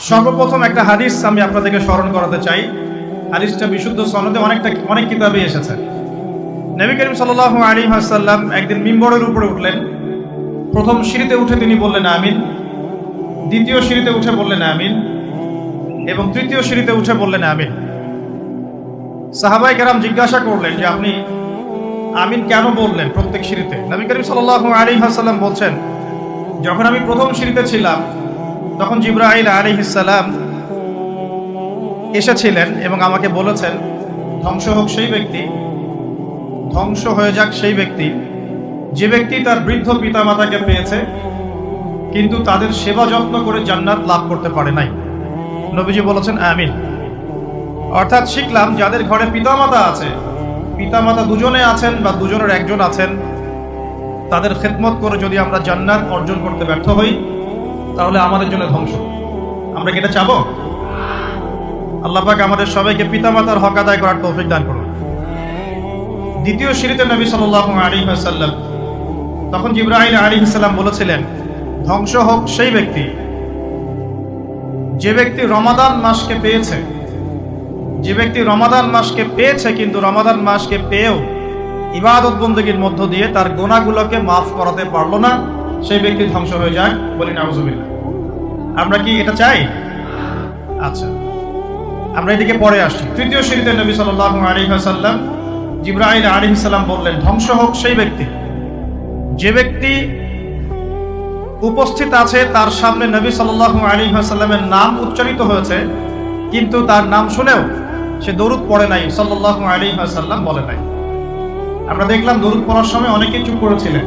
সর্বপ্রথম একটা হাদিস আমি আপনাদেরকে স্মরণ করাতে চাই। হাদিসটা বিশুদ্ধ সনদে অনেকটা, অনেক কিতাবে এসেছে। নবী করিম সাল আলী হাসাল্লাম একদিন মিম্বরের উপরে উঠলেন। প্রথম সিঁড়িতে উঠে তিনি বললেন, আমিন। দ্বিতীয় সিঁড়িতে উঠে বললেন, আমিন। এবং তৃতীয় সিঁড়িতে উঠে বললেন, আমিন। সাহাবাই কেরাম জিজ্ঞাসা করলেন যে, আপনি আমিন কেন বললেন প্রত্যেক সিঁড়িতে? নবী করিম সাল আলী হাসাল্লাম বলছেন, যখন আমি প্রথম সিঁড়িতে ছিলাম তখন জিব্রাহিল আলী ইসালাম এসেছিলেন এবং আমাকে বলেছেন, ধ্বংস হোক সেই ব্যক্তি, ধ্বংস হয়ে যাক সেই ব্যক্তি। যে ব্যক্তি তার বৃদ্ধ পিতামাতাকে পেয়েছে, কিন্তু তাদের সেবা যত্ন করে জান্নাত লাভ করতে পারে নাই। নবীজি বলেছেন, আমিন। অর্থাৎ শিখলাম, যাদের ঘরে পিতামাতা আছে, পিতামাতা দুজনে আছেন বা দুজনের একজন আছেন, তাদের খেদমত করে যদি আমরা জান্নাত অর্জন করতে ব্যর্থ হই তাহলে আমাদের জন্য ধ্বংস। আমরা কি এটা চাবো? আল্লাহ পাক আমাদের সবাইকে পিতামাতার হক আদায় করার তৌফিক দান করুন। দ্বিতীয় সিঁড়িতে নবী সাল্লাহ আলী সাল্লাম তখন জিব্রাহিল আলী সাল্লাম বলেছিলেন, ধ্বংস হোক সেই ব্যক্তি। যে ব্যক্তি রমাদান মাসকে পেয়েছে, যে ব্যক্তি রমাদান মাসকে পেয়েছে কিন্তু রমাদান মাসকে পেয়েও ইবাদত বন্দীর মধ্য দিয়ে তার গোনাগুলোকে মাফ করাতে পারল না সেই ব্যক্তি ধ্বংস হয়ে যায় বলি নাউজুবিল্লাহ। আমরা কি এটা চাই? আচ্ছা। আমরা এদিকে পরে আসছি। তৃতীয় সিঁড়িতে নবী সাল্লাহ আলী সাল্লাম জিব্রাহিল আলী সাল্লাম বললেন, ধ্বংস হোক সেই ব্যক্তি। যে ব্যক্তি উপস্থিত আছে, তার সামনে নবী সাল্লাহ আলী সাল্লামের নাম উচ্চারিত হয়েছে, কিন্তু তার নাম শুনেও সে দরুদ পড়ে নাই সাল্লাহ আলী সাল্লাম বলে নাই। আমরা দেখলাম দরুদ পড়ার সময় অনেকে চুপ করেছিলেন।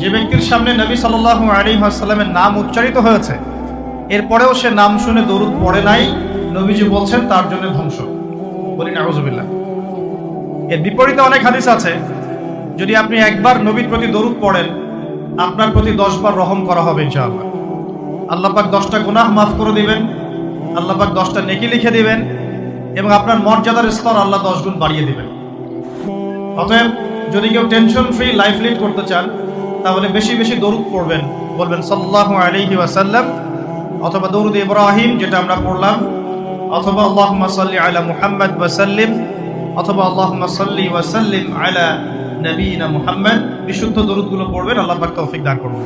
যে ব্যক্তির সামনে নবী সাল্লাহ আলী সাল্লামের নাম উচ্চারিত হয়েছে, এরপরেও সে নাম শুনে দরুদ পড়ে নাই, নবীজি বলছেন তার জন্য ধ্বংস। বলি নাগজবিল্লা এর বিপরীতে অনেক হাদিস আছে, যদি আপনি একবার নবীর প্রতি দরুদ পড়েন, আপনার প্রতি দশবার রহম করা হবে ইনশাআল্লাহ। আল্লাহ পাক দশটা গুনাহ মাফ করে দিবেন, আল্লাহ পাক দশটা নেকি লিখে দিবেন, এবং আপনার মর্যাদার স্তর আল্লাহ দশ গুণ বাড়িয়ে দিবেন। অতএব যদি কেউ টেনশন ফ্রি লাইফ লিড করতে চান তাহলে বেশি বেশি দরুদ পড়বেন। বলবেন সাল্লাহ আলাইহি ওয়াসাল্লাম, অথবা দরুদ ইব্রাহিম, যেটা আমরা পড়লাম, অথবা আল্লাহুম্মা সাল্লি আলা মুহাম্মদ ওয়াসাল্লিম, অথবা আল্লাহ সাল্লি ওয়াসাল্লিম আলা নবীনা মুহাম্মদ, বিশুদ্ধ দরুদগুলো পড়বেন, আল্লাহ পাক তৌফিক দান করুন।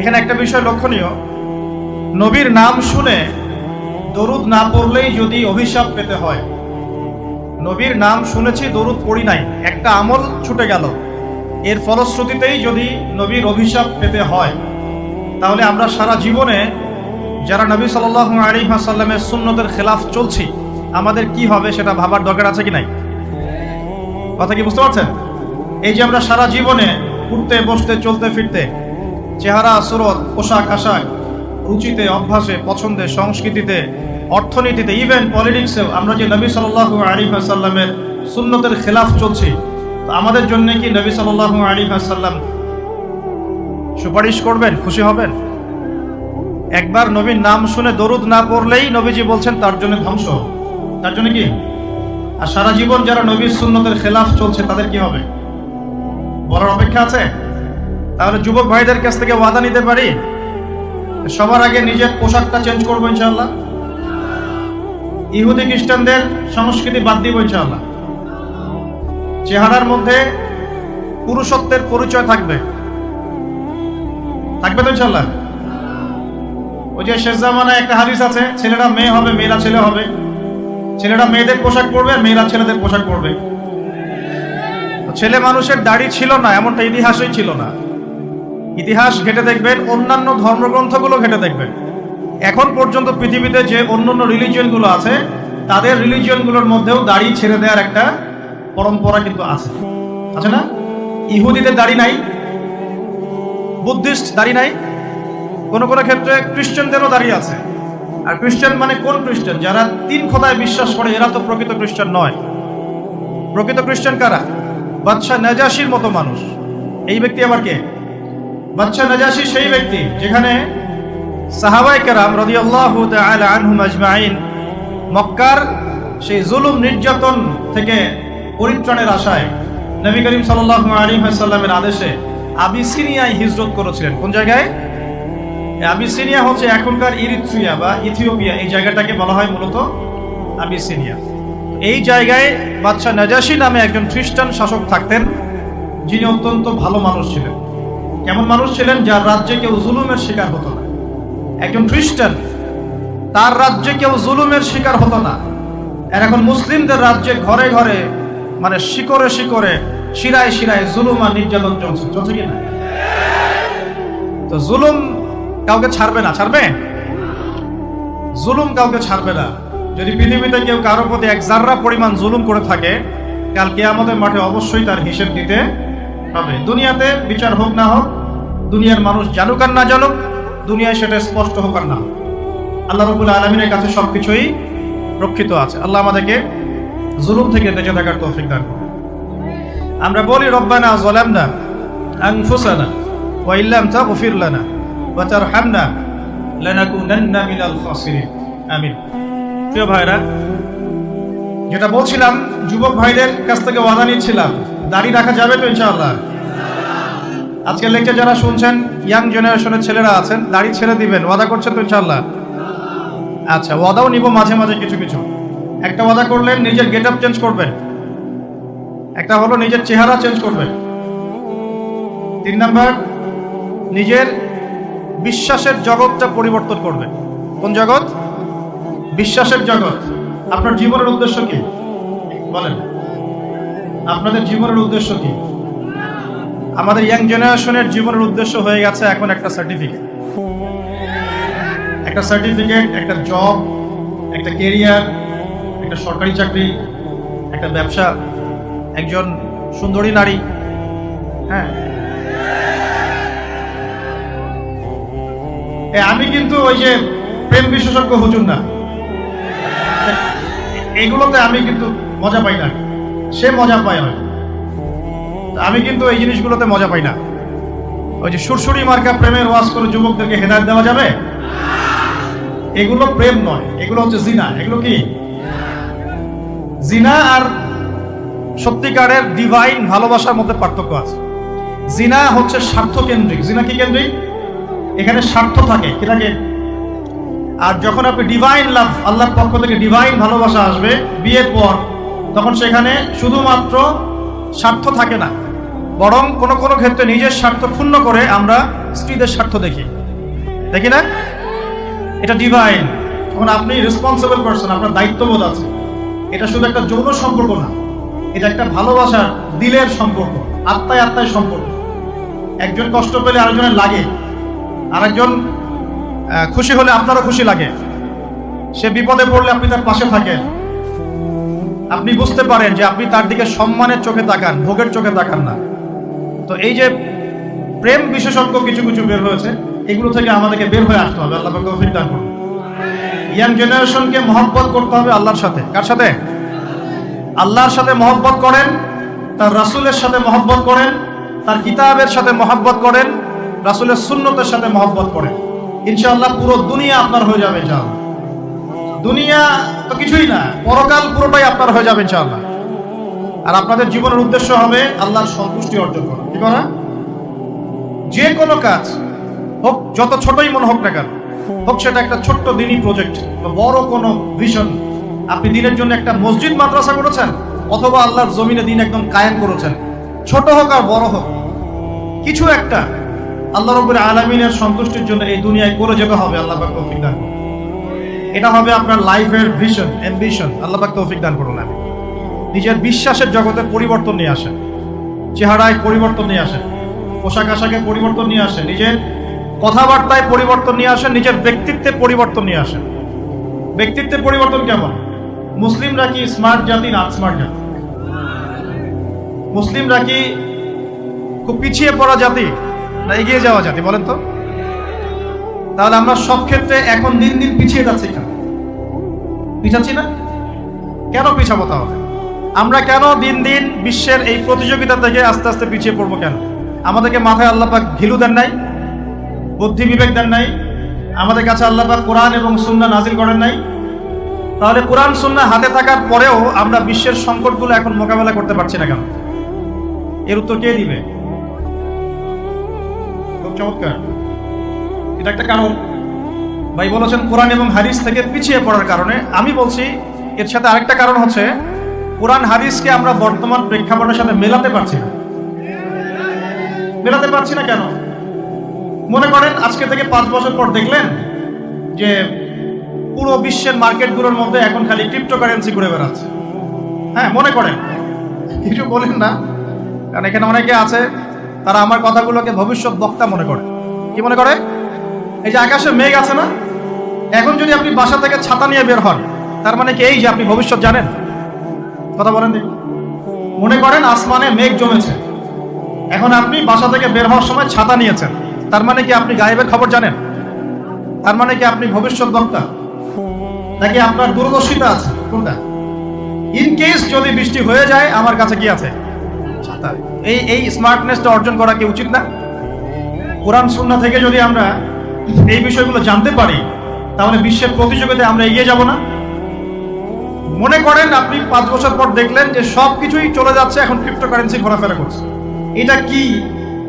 এখানে একটা বিষয় লক্ষণীয়, নবীর নাম শুনে দরুদ না পড়লেই যদি অভিশাপ পেতে হয়, নবীর নাম শুনেছি, দরুদ পড়ি নাই, একটা আমল ছুটে গেল। এর ফলশ্রুতিতেই যদি নবীর অভিশাপ পেতে হয়, তাহলে আমরা সারা জীবনে যারা নবী সাল্লাহ আলী সাল্লামের সুন্নতের খেলাফ চলছি, আমাদের কি হবে সেটা ভাবার দরকার আছে কি নাই? কথা কি বুঝতে পারছেন? এই যে আমরা সারা জীবনে উঠতে, বসতে, চলতে, ফিরতে, চেহারা, সুরত, পোশাক, আশাক, রুচিতে, অভ্যাসে, পছন্দে, সংস্কৃতিতে, অর্থনীতিতে ইভেন পলিটিক্সেও আমরা যে নবী সাল্লাহ আলী সাল্লামের সুন্নতের খেলাফ চলছি আমাদের জন্য কি নবী সাল্লাহ আলী সাল্লাম সুপারিশ করবেন? খুশি হবেন? একবার নবীর নাম শুনে দরুদ না পড়লেই নবীজি বলছেন, তার জন্য ধ্বংস তার জন্য কি? আর সারা জীবন যারা নবীর সুন্নতের খেলাফ চলছে, তাদের কি হবে? বলার অপেক্ষা আছে? তাহলে যুবক ভাইদের কাছ থেকে ওয়াদা নিতে পারি? সবার আগে নিজের পোশাকটা চেঞ্জ করব ইনশাল্লাহ ইহুদি খ্রিস্টানদের সংস্কৃতি বাদ দিব ইনশাল্লাহ চেহারার মধ্যে পুরুষত্বের পরিচয় থাকবে। থাকবে তো ইনশাল্লাহ ওই যে শেষ জামানায় একটা হাদিস আছে, ছেলেরা মেয়ে হবে, মেয়েরা ছেলে হবে। ছেলেরা মেয়েদের পোশাক পরবে আর মেয়েরা ছেলেদের পোশাক পরবে। ছেলে মানুষের দাড়ি ছিল না, এমনটা ইতিহাসই ছিল না। ইতিহাস ঘেটে দেখবেন, অন্যান্য ধর্মগ্রন্থগুলো ঘেটে দেখবেন। এখন পর্যন্ত পৃথিবীতে যে অন্য অন্য রিলিজিয়নগুলো আছে, তাদের রিলিজিয়নগুলোর মধ্যেও দাড়ি ছেড়ে দেওয়ার একটা পরম্পরা কিন্তু আছে। আছে না? ইহুদিদের দাড়ি নাই, বুদ্ধিস্ট দাড়ি নাই, কোনো কোনো ক্ষেত্রে খ্রিস্টানদেরও দাঁড়িয়ে আছে। আর খ্রিস্টান মানে কোন খ্রিস্টান? যারা তিন খোদায় বিশ্বাস করে, এরা তো প্রকৃত খ্রিস্টান নয়। প্রকৃত খ্রিস্টান কারা? বাদশাহ নাজাসির মতো মানুষ। এই ব্যক্তি আবার কে? বাদশাহ নাজাসি সেই ব্যক্তি, যেখানে সাহাবাই কারাম রদি আল্লাহ আনহুম আজমাইন, মক্কার সেই জুলুম নির্যাতন থেকে পরিত্রাণের আশায় নবী করিম সাল্লাহ আলী সাল্লামের আদেশে আবিসিনিয়ায় হিজরত করেছিলেন। কোন জায়গায়? আবিসিনিয়া হচ্ছে এখনকার ইরিত্রিয়া বা ইথিওপিয়া। এই জায়গাটাকে বলা হয় মূলত আবিসিনিয়া। এই জায়গায় বাদশাহ নাজাসি নামে একজন খ্রিস্টান শাসক থাকতেন, যিনি অত্যন্ত ভালো মানুষ ছিলেন। কেমন মানুষ ছিলেন? যার রাজ্যে কেউ জুলুমের শিকার হতো না। একজন খ্রিস্টান, তার রাজ্যে কেউ জুলুমের শিকার হতো না। আর এখন মুসলিমদের রাজ্যে ঘরে ঘরে মানে শিকরে শিকরে, শিরায় শিরায় জুলুম আর নির্যাতন চলছে। চলছে কি না? তো জুলুম কাউকে ছাড়বে না, ছাড়বে? জুলুম কাউকে ছাড়বে না। যদি পৃথিবীতে কেউ কারও প্রতি এক জাররা পরিমাণ জুলুম করে থাকে, কাল কেয়ামতের মাঠে অবশ্যই তার হিসেব দিতে হবে। দুনিয়াতে বিচার হোক না হোক, দুনিয়ার মানুষ জানুক আর না জানুক, দুনিয়ায় সেটা স্পষ্ট হোক আর না। আল্লাহ রবুল আলমিনের কাছে সবকিছুই রক্ষিত আছে। আল্লাহ আমাদেরকে জুলুম থেকে বেঁচে থাকার তৌফিক দান করুন। আমরা বলি, রব্বানা জলামনা আনফুসানা ওয়া ইল্লাম তাগফির লানা ওয়া তারহামনা লানাকুনান্না মিনাল খাসিরিন। আমিন। প্রিয় ভাইরা যেটা বলছিলাম, যুবক ভাইদের কাছ থেকে ওয়াদা নিচ্ছিলাম, দাড়ি রাখা যাবে তো ইনশাআল্লাহ। আজকের লেকচার যারা শুনছেন, ইয়াং জেনারেশনের ছেলেরা আছেন, দাড়ি ছেড়ে দিবেন, ওয়াদা করছেন তো ইনশাআল্লাহ। আচ্ছা ওয়াদাও নিব মাঝে মাঝে কিছু কিছু। একটা ওয়াদা করলেন নিজের গেট আপ চেঞ্জ করবেন একটা হলো নিজের চেহারা চেঞ্জ করবেন তিন নাম্বার, নিজের বিশ্বাসের জগৎটা পরিবর্তন করবেন কোন জগৎ? বিশ্বাসের জগৎ। আপনার জীবনের উদ্দেশ্য কি? বলেন। আপনাদের জীবনের উদ্দেশ্য কি? আমাদের ইয়াং জেনারেশনের জীবনের উদ্দেশ্য হয়ে গেছে এখন একটা সার্টিফিকেট একটা সার্টিফিকেট একটা জব একটা কেরিয়ার একটা সরকারি চাকরি, একটা ব্যবসা, একজন সুন্দরী নারী হ্যাঁ। আমি কিন্তু ওই যে প্রেম বিশেষজ্ঞ হুজুর না। এগুলোতে আমি কিন্তু মজা পাই না। সে মজা পায় হয়। আমি কিন্তু এই জিনিসগুলোতে মজা পাই না। ওই যে সুরসুরি মার্কা প্রেমের ওয়াজ করে যুবকদেরকে হেদায়ত দেওয়া যাবে? এগুলো প্রেম নয়, এগুলো হচ্ছে জিনা। এগুলো কি? জিনা আর সত্যিকারের ডিভাইন ভালোবাসার মধ্যে পার্থক্য আছে। জিনা হচ্ছে স্বার্থ কেন্দ্রিক জিনা কি কেন্দ্রিক? এখানে স্বার্থ থাকে। কি থাকে? আর যখন আপনি ডিভাইন লাভ আল্লাহর পক্ষ থেকে ডিভাইন ভালোবাসা আসবে, বিয়ের পর, তখন সেখানে শুধুমাত্র স্বার্থ থাকে না। বরং কোনো কোনো ক্ষেত্রে নিজের স্বার্থ ক্ষুণ্ণ করে আমরা স্ত্রীদের স্বার্থ দেখি। দেখি না? এটা ডিভাইন তখন আপনি রেসপন্সিবল পারসন আপনার দায়িত্ববোধ আছে। এটা শুধু একটা যৌন সম্পর্ক না, এটা একটা ভালোবাসার দিলের সম্পর্ক, আত্মায় আত্মায় সম্পর্ক। একজন কষ্ট পেলে আরেকজনের লাগে, আরেকজন খুশি হলে আপনারও খুশি লাগে। সে বিপদে পড়লে আপনি তার পাশে থাকেন। আপনি বুঝতে পারেন যে আপনি তার দিকে সম্মানের চোখে তাকান, ভোগের চোখে তাকান না। তো এই যে প্রেম বিশেষজ্ঞ কিছু কিছু বের হয়েছে, এগুলো থেকে আমাদেরকে বের হয়ে আসতে হবে। আল্লাহ করুন। ইয়াং জেনারেশনকে মহব্বত করতে হবে আল্লাহর সাথে। কার সাথে? আল্লাহর সাথে মহব্বত করেন, তার রাসূলের সাথে মহব্বত করেন, তার কিতাবের সাথে মহব্বত করেন, রাসূলের সুন্নতের সাথে মহব্বত করেন। ইনশাআল্লাহ পুরো দুনিয়া আপনার হয়ে যাবে ইনশাআল্লাহ। দুনিয়া তো কিছুই না, পরকাল পুরোটাই আপনার হয়ে যাবে ইনশাআল্লাহ। আর আপনাদের জীবনের উদ্দেশ্য হবে আল্লাহর সন্তুষ্টি অর্জন করা। কি করা? যে কোনো কাজ হোক, যত ছোটই মনে হোক না কেন হোক সেটা একটা ছোট্ট দিনই প্রজেক্ট বা বড় কোনো ভিশন আপনি দিনের জন্য একটা মসজিদ, মাদ্রাসা করেছেন অথবা আল্লাহর জমিনে দিন একদম কায়েম করেছেন। ছোট হোক আর বড় হোক, কিছু একটা আল্লাহ আলমিনের সন্তুষ্টির জন্য এই দুনিয়ায় করে যেতে হবে, আল্লাহ পাক তৌফিক দান এটা হবে আপনার লাইফের ভিশন অ্যাম্বিশন আল্লাহ পাক তৌফিক দান করুন আমি নিজের বিশ্বাসের জগতে পরিবর্তন নিয়ে আসেন। চেহারায় পরিবর্তন নিয়ে আসেন। পোশাক আশাকে পরিবর্তন নিয়ে আসেন। নিজের কথাবার্তায় পরিবর্তন নিয়ে আসেন, নিজের ব্যক্তিত্বে পরিবর্তন নিয়ে আসেন। ব্যক্তিত্বে পরিবর্তন কেমন? মুসলিমরা কি স্মার্ট জাতি না স্মার্ট জাতি? মুসলিমরা কি খুব পিছিয়ে পড়া জাতি না এগিয়ে যাওয়া জাতি, বলেন তো? তাহলে আমরা সব ক্ষেত্রে এখন দিন দিন পিছিয়ে যাচ্ছি কেন? পিছাচ্ছি না? কেন পিছাবো তাহলে? আমরা কেন দিন দিন বিশ্বের এই প্রতিযোগিতা থেকে আস্তে আস্তে পিছিয়ে পড়ব কেন? আমাদেরকে মাথায় আল্লাহ পাক ঘিলু দেন নাই? বুদ্ধি বিবেক দেন নাই, আমাদের কাছে আল্লাহ কোরআন এবং সুন্না নাজিল করেন নাই। তাহলে কোরআন, সুন্না হাতে থাকার পরেও আমরা বিশ্বের সংকটগুলো এখন মোকাবেলা করতে পারছি না কেন? এর উত্তর কে দিবে? খুব চমৎকার। এটা একটা কারণ। ভাই বলেছেন কোরআন এবং হাদিস থেকে পিছিয়ে পড়ার কারণে। আমি বলছি, এর সাথে আরেকটা কারণ হচ্ছে, কোরআন, হাদিসকে আমরা বর্তমান প্রেক্ষাপটের সাথে মেলাতে পারছি না। মেলাতে পারছি না কেন? মনে করেন আজকে থেকে পাঁচ বছর পর দেখলেন যে পুরো বিশ্বের মার্কেটগুলোর মধ্যে এখন খালি ক্রিপ্টোকারেন্সি ঘুরে বেড়াচ্ছে। হ্যাঁ মনে করেন। কিছু বলেন না, কারণ এখানে অনেকে আছে, তারা আমার কথাগুলোকে ভবিষ্যৎ বক্তা মনে করে। কি মনে করে? এই যে আকাশে মেঘ আছে না? এখন যদি আপনি বাসা থেকে ছাতা নিয়ে বের হন, তার মানে কি এই যে আপনি ভবিষ্যৎ জানেন? কথা বলেন মনে করেন আসমানে মেঘ জমেছে। এখন আপনি বাসা থেকে বের হওয়ার সময় ছাতা নিয়েছেন। তার মানে কি আপনি গায়েবের খবর জানেন? তার মানে কি আপনি ভবিষ্যৎ বক্তা? নাকি আপনার দূরদর্শিতা আছে? কোনটা? ইন কেস যদি বৃষ্টি হয়ে যায়, আমার কাছে কি আছে? এই এই স্মার্টনেসটা অর্জন করা কি উচিত না? কোরআন সুন্না থেকে যদি আমরা এই বিষয়গুলো জানতে পারি, তাহলে বিশ্বের প্রতিযোগিতায় আমরা এগিয়ে যাব না? মনে করেন আপনি পাঁচ বছর পর দেখলেন যে সব কিছুই চলে যাচ্ছে, এখন ক্রিপ্টোকারেন্সি ঘোরাফেরা করছে। এটা কি?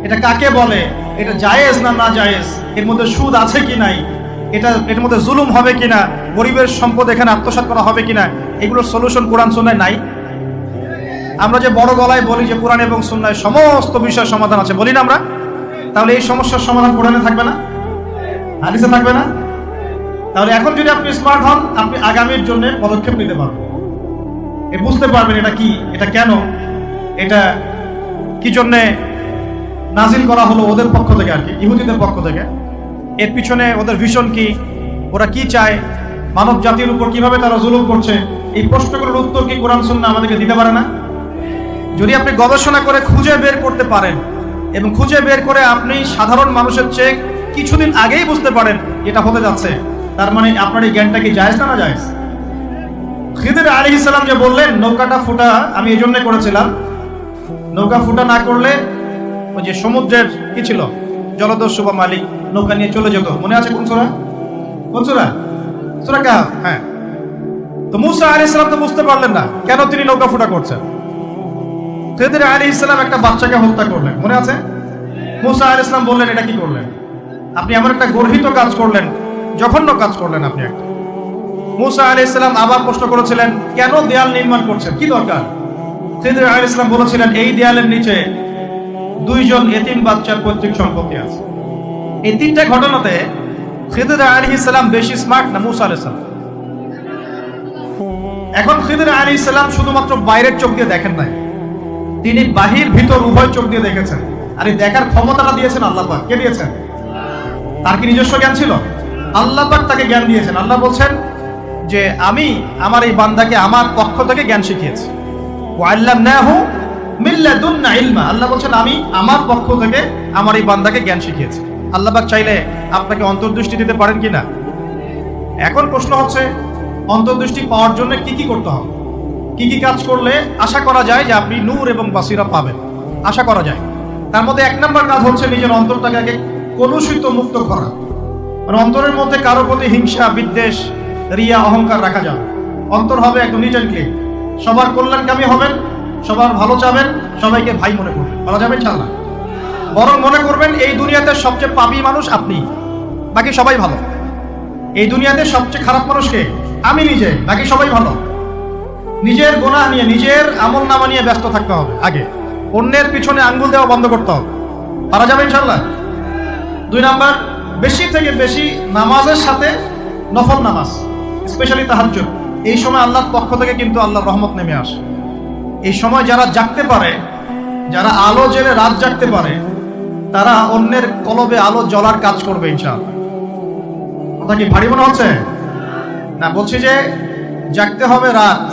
এটা কাকে বলে? এটা জায়েজ না না জায়েজ? এর মধ্যে সুদ আছে কি নাই? এটা, এর মধ্যে জুলুম হবে কিনা গরিবের সম্পদ এখানে আত্মসাৎ করা হবে কিনা এগুলোর সলিউশন কোরআন সুন্নায় নাই। আমরা যে বড় গলায় বলি যে কোরআন এবং সুন্নায় সমস্ত বিষয়ের সমাধান আছে, বলি না আমরা? তাহলে এই সমস্যার সমাধান কোরআনে থাকবে না? হাদিসে থাকবে না? তাহলে এখন যদি আপনি স্মার্ট হন, আপনি আগামীর জন্য পদক্ষেপ নিতে পারবেন। এ বুঝতে পারবেন এটা কি, এটা কেন, এটা কি জন্যে নাজিল করা হলো ওদের পক্ষ থেকে আর কি, ইহুদিদের পক্ষ থেকে। এর পিছনে ওদের ভিশন কি, ওরা কি চায়, মানব জাতির উপর কীভাবে তারা জুলুম করছে, এই প্রশ্নগুলোর উত্তর কি কোরআন সুন্না আমাদেরকে দিতে পারে না? যদি আপনি গবেষণা করে খুঁজে বের করতে পারেন, এবং খুঁজে বের করে আপনি সাধারণ মানুষের চেয়ে কিছুদিন আগেই বুঝতে পারেন এটা হতে যাচ্ছে। তার মানে আপনার এই জ্ঞানটা কি জায়েজ না না জায়েজ? খিদির আলী ইসলাম যে বললেন, নৌকাটা ফুটা, আমি এই জন্য করেছিলাম। নৌকা ফুটা না করলে ওই যে সমুদ্রের কি ছিল? জলদস্যু বা মালিক, নৌকা নিয়ে চলে যেত। মনে আছে কোন সোরা? কোন সোরা? সোরা কাহাফ? হ্যাঁ। তো মুসা আলী ইসলাম তো বুঝতে পারলেন না, কেন তিনি নৌকা ফুটা করছেন? আলী ইসলাম একটা বাচ্চাকে হত্যা করলেন। মনে আছে? মুসা আলী ইসলাম বললেন, এটা কি করলেন? আপনি এমন একটা গর্হিত কাজ করলেন, জঘন্য কাজ করলেন আপনি একটা। মুসা আলী ইসলাম আবার প্রশ্ন করেছিলেন, কেন দেয়াল নির্মাণ করছেন? কি দরকার? খেদির আলী ইসলাম বলেছিলেন, এই দেয়ালের নিচে দুইজন এতিম বাচ্চার পৈতৃক সম্পত্তি আছে। এই তিনটা ঘটনাতে খিদির আলী ইসলাম বেশি স্মার্ট না মুসা আলী ইসলাম এখন খিদির আলী ইসলাম শুধুমাত্র বাইরের চোখ দিয়ে দেখেন নাই। তিনি বাহির, ভিতর, উভয় চোখ দিয়ে দেখেছেন। আর এই দেখার ক্ষমতাটা দিয়েছেন আল্লাহ কে দিয়েছেন? তার কি নিজস্ব জ্ঞান ছিল? আল্লাহ তাকে জ্ঞান দিয়েছেন। আল্লাহ বলছেন যে, আমি আমার এই বান্দাকে আমার পক্ষ থেকে জ্ঞান শিখিয়েছি। মিল্লাদুন্না ইলমা। আল্লাহ বলছেন, আমি আমার পক্ষ থেকে আমার এই বান্দাকে জ্ঞান শিখিয়েছি। আল্লাহ পাক চাইলে আপনাকে অন্তর্দৃষ্টি দিতে পারেন কিনা? এখন প্রশ্ন হচ্ছে, অন্তর্দৃষ্টি পাওয়ার জন্য কি কি করতে হবে? কি কি কাজ করলে আশা করা যায় যে আপনি নূর এবং বাসিরা পাবেন? আশা করা যায়। তার মধ্যে এক নম্বর কাজ হচ্ছে নিজের অন্তরটাকে কলুষিত মুক্ত করা। মানে অন্তরের মধ্যে কারও প্রতি হিংসা, বিদ্বেষ, রিয়া, অহংকার রাখা যাবে অন্তর হবে একদম নিট অ্যান্ড ক্লিন। সবার কল্যাণকামী হবেন সবার ভালো চাবেন, সবাইকে ভাই মনে করবেন। বলা যাবে ইনশাআল্লাহ। বরং মনে করবেন, এই দুনিয়াতে সবচেয়ে পাপী মানুষ আপনি। বাকি সবাই ভালো। এই দুনিয়াতে সবচেয়ে খারাপ মানুষকে আমি নিজে, বাকি সবাই ভালো। নিজের গোনা নিয়ে, নিজের আমল নামা নিয়ে ব্যস্ত থাকতে হবে, আগে। অন্যের পিছনে আঙ্গুল দেওয়া বন্ধ করতে হবে। পারা যাবে ইনশাল্লাহ দুই নাম্বার, বেশি থেকে বেশি নামাজের সাথে নফল নামাজ, স্পেশালি তাহাজ্জুদ। এই সময় আল্লাহর পক্ষ থেকে কিন্তু আল্লাহর রহমত নেমে আসে। এই সময় যারা জাগতে পারে, যারা আলো জেলে রাত জাগতে পারে, তারা অন্যের কলবে আলো জ্বলার কাজ করবে ইনশাআল্লাহ। কথা কি ভারী মনে হচ্ছে? না, বলছি যে জাগতে হবে রাত,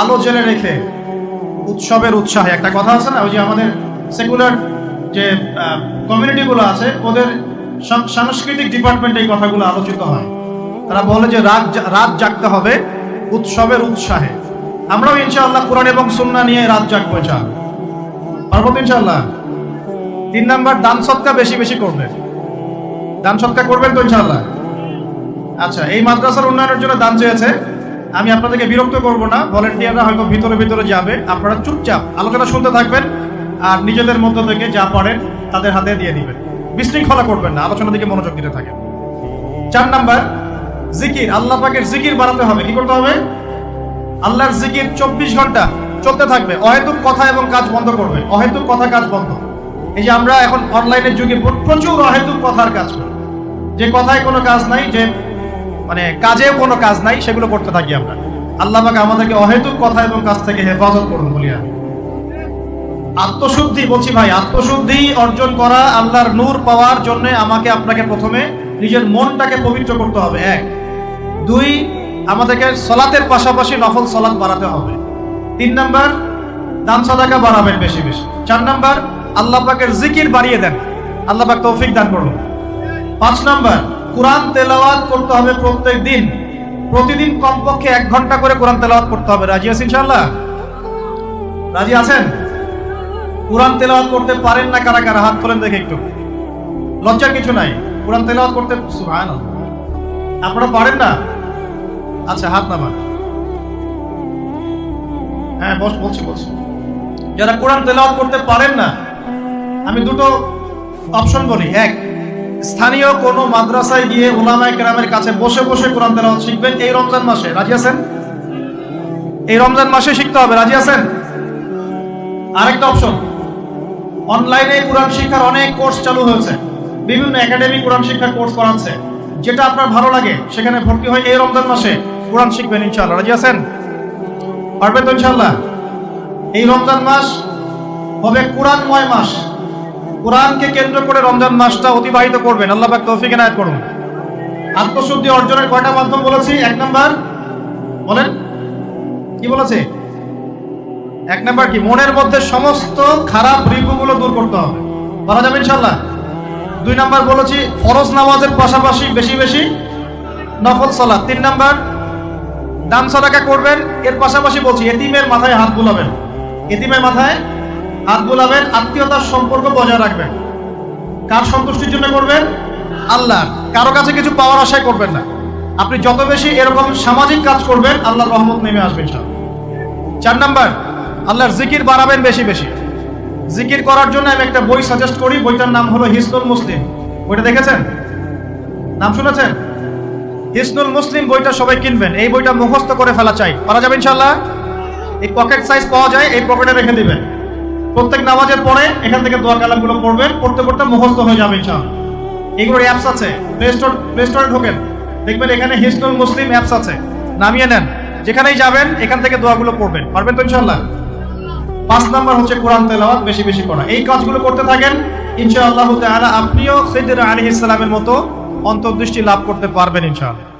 আলো জেলে রেখে উৎসবের উৎসাহে। একটা কথা আছে না, ওই যে আমাদের সেকুলার যে কমিউনিটিগুলো আছে, ওদের সাংস্কৃতিক ডিপার্টমেন্টে এই কথাগুলো আলোচিত হয়। তারা বলে যে রাত রাত জাগতে হবে উৎসবের উৎসাহে। আমরাও ইনশাআল্লাহ কোরআন এবং সুন্না নিয়ে রাত জাগবো ইনশাআল্লাহ। পারব তো ইনশাআল্লাহ? তিন নাম্বার, দান সৎকা বেশি বেশি করবেন। দান সৎকা করবেন তো ইনশাআল্লাহ? আচ্ছা এই মাদ্রাসার উন্নয়নের জন্য দান চেয়েছে। আমি আপনাদেরকে বিরক্ত করব না। ভলেন্টিয়াররা হয়তো ভিতরে ভিতরে যাবে। আপনারা চুপচাপ আলোচনা শুনতে থাকবেন আর নিজেদের মধ্য থেকে যা পারেন তাদের হাতে দিয়ে দিবেন। বিশৃঙ্খলা করবেন না, আলোচনার দিকে মনোযোগ দিতে থাকেন। চার নাম্বার, জিকির। আল্লাহ পাকের জিকির বাড়াতে হবে। কি করতে হবে? আল্লাহর জিকির চব্বিশ ঘণ্টা চলতে থাকবে। অহেতুক কথা এবং কাজ বন্ধ করবে। অহেতুক কথা, কাজ বন্ধ। এই যে আমরা এখন অনলাইনের যুগে প্রচুর অহেতুক কথার কাজ করি যে কথায় কোনো কাজ নাই, যে মানে কাজেও কোনো কাজ নাই, সেগুলো করতে থাকি আমরা। আল্লাহ পাক আমাদেরকে অহেতুক কথা এবং কাজ থেকে হেফাজত করুন বলি আমি। আত্মশুদ্ধি, বলছি ভাই, আত্মশুদ্ধি অর্জন করা আল্লাহর নূর পাওয়ার জন্য আমাকে আপনাকে প্রথমে নিজের মনটাকে পবিত্র করতে হবে। এক। দুই আমাদেরকে সলাতের পাশাপাশি নফল সলাৎ বাড়াতে হবে। তিন নাম্বার, দান সদাকা বাড়াবেন বেশি বেশি। চার নাম্বার, আল্লাহ পাকের জিকির বাড়িয়ে দেন। আল্লাহ পাক তৌফিক দান করুন। পাঁচ নাম্বার, কোরআন তেলাওয়াত করতে হবে প্রত্যেক দিন। প্রতিদিন কমপক্ষে এক ঘণ্টা করে কোরআন তেলাওয়াত করতে হবে। রাজি আছেন ইনশাআল্লাহ? রাজি আছেন? কোরআন তেলাওয়াত করতে পারেন না কারা কারা? হাত তোলেন দেখে একটু। লজ্জার কিছু নাই। কোরআন তেলাওয়াত করতে সুবহানাল্লাহ। আপনারা পারেন না? আচ্ছা হাত নামান। হ্যাঁ বস, বলছি বলছি। যারা কোরআন তেলাওয়াত করতে পারেন না, আমি দুটো অপশন বলি। এক, স্থানীয় কোনো মাদ্রাসায় গিয়ে ওলামায়ে কেরামের কাছে বসে বসে কোরআন তেলাওয়াত শিখবেন এই রমজান মাসে। রাজি আছেন? এই রমজান মাসে শিখতে হবে। রাজি আছেন? আরেকটা অপশন অনলাইনে কোরআন শিক্ষার অনেক কোর্স চালু হয়েছে। বিভিন্ন একাডেমি কোরআন শিক্ষার কোর্স করাচ্ছে। যেটা আপনার ভালো লাগে, সেখানে ভর্তি হয় এই রমজান মাসে কোরআন শিখবেন ইনশাআল্লাহ। রাজি আছেন? পারবেন তো ইনশাআল্লাহ? এই রমজান মাস হবে কোরআনময় মাস। কোরআনকে কেন্দ্র করে রমজান মাসটা অতিবাহিত করবেন। আল্লাহ পাক তৌফিক এনায়েত করুন। আত্মশুদ্ধি অর্জনের কয়টা মাধ্যম বলেছি? এক নাম্বার বলেন। কি বলেছে? এক নাম্বার কি? মনের মধ্যে সমস্ত খারাপ রিপুগুলো দূর করতে হবে। বলা যাবে ইনশাল্লাহ দুই নাম্বার বলেছি, ফরজ নামাজের পাশাপাশি বেশি বেশি নফল সলাৎ তিন নাম্বার দান সদাকা করবেন, এর পাশাপাশি বলছি, এতিমের মাথায় হাত বুলাবেন। এতিমের মাথায় হাত বুলাবেন, আত্মীয়তার সম্পর্ক বজায় রাখবেন। কার সন্তুষ্টির জন্য করবেন? আল্লাহ কারও কাছে কিছু পাওয়ার আশায় করবেন না। আপনি যত বেশি এরকম সামাজিক কাজ করবেন, আল্লাহর রহমত নেমে আসবে ইনশাআল্লাহ। চার নাম্বার, আল্লাহর জিকির বাড়াবেন বেশি বেশি। জিকির করার জন্য আমি একটা বই সাজেস্ট করি, বইটার নাম হলো হিসনুল মুসলিম। বইটা দেখেছেন? নাম শুনেছেন? হিসনুল মুসলিম বইটা সবাই কিনবেন। এই বইটা মুখস্থ করে ফেলা চাই। পারা যাবে ইনশাল্লাহ এই পকেট সাইজ পাওয়া যায়, এই পকেটে রেখে দিবেন। প্রত্যেক নামাজের পরে এখান থেকে দোয়া কালামগুলো পড়বেন, পড়তে পড়তে মুখস্থ হয়ে যাবে ইনশাল্লাহ এগুলোর অ্যাপস আছে। প্লে স্টোর প্লে স্টোরে ঢোকেন। দেখবেন এখানে হিসনুল মুসলিম অ্যাপস আছে। নামিয়ে নেন। যেখানেই যাবেন, এখান থেকে দোয়াগুলো পড়বেন। পারবেন তো ইনশাল্লাহ পাঁচ নাম্বার হচ্ছে কোরআন তেলাওয়াত, বেশি বেশি করা এই কাজগুলো করতে থাকেন, ইনশাআল্লাহ তাআলা, আপনিও খিদর আলাইহিস সালামের মতো অন্তর্দৃষ্টি লাভ করতে পারবেন ইনশাআল্লাহ।